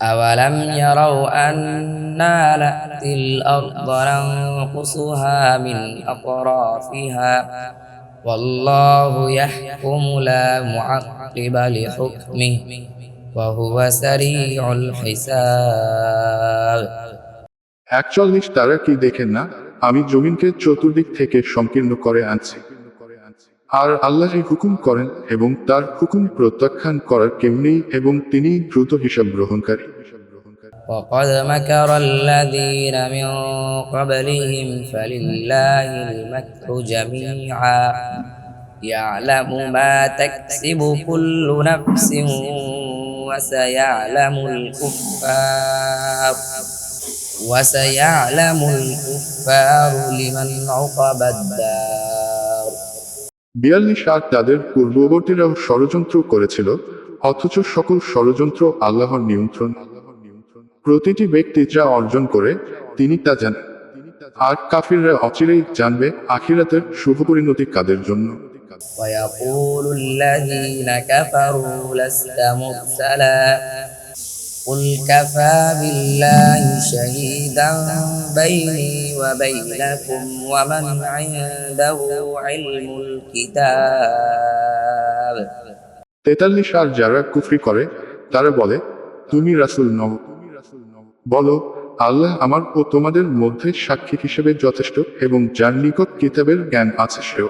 أولم يروا أنا نأتي الأرض ننقصها من أطرافها والله يحكم لا معقب لحكمه وهو سريع الحساب একচল্লিশ তারা কি দেখেন না আমি জমিনকে চতুর্দিক থেকে সংকীর্ণ করে আনছি আর আল্লাহই হুকুম করেন এবং তার হুকুম প্রত্যাখ্যান করার কেউ নেই এবং তিনি দ্রুত হিসাব গ্রহণকারী وقد مكر الذين من قبلهم فلله المكر جميعا يعلم ما تكسب كل نفس وسيعلم الكفار وسيعلم الكفار لمن عقب الدار বিয়াল্লিশ আর তাদের পূর্ববর্তীরাও ষড়যন্ত্র করেছিল অথচ সকল ষড়যন্ত্র আল্লাহর নিয়ন্ত্রণ প্রতিটি ব্যক্তি যা অর্জন করে তিনি তা জানেন আর কাফিররা অচিরেই জানবে আখিরাতের শুভ পরিণতি কাদের জন্য ويقول الذين كفروا لست مرسلا قل كفى بالله شهيدا بيني وبينكم ومن عنده علم الكتاب তেতাল্লিশ আর যারা কুফরি করে তারা বলে তুমি রাসূল নও বলো আল্লাহ আমার ও তোমাদের মধ্যে সাক্ষী হিসেবে যথেষ্ট এবং যার নিকট কিতাবের জ্ঞান আছে সেও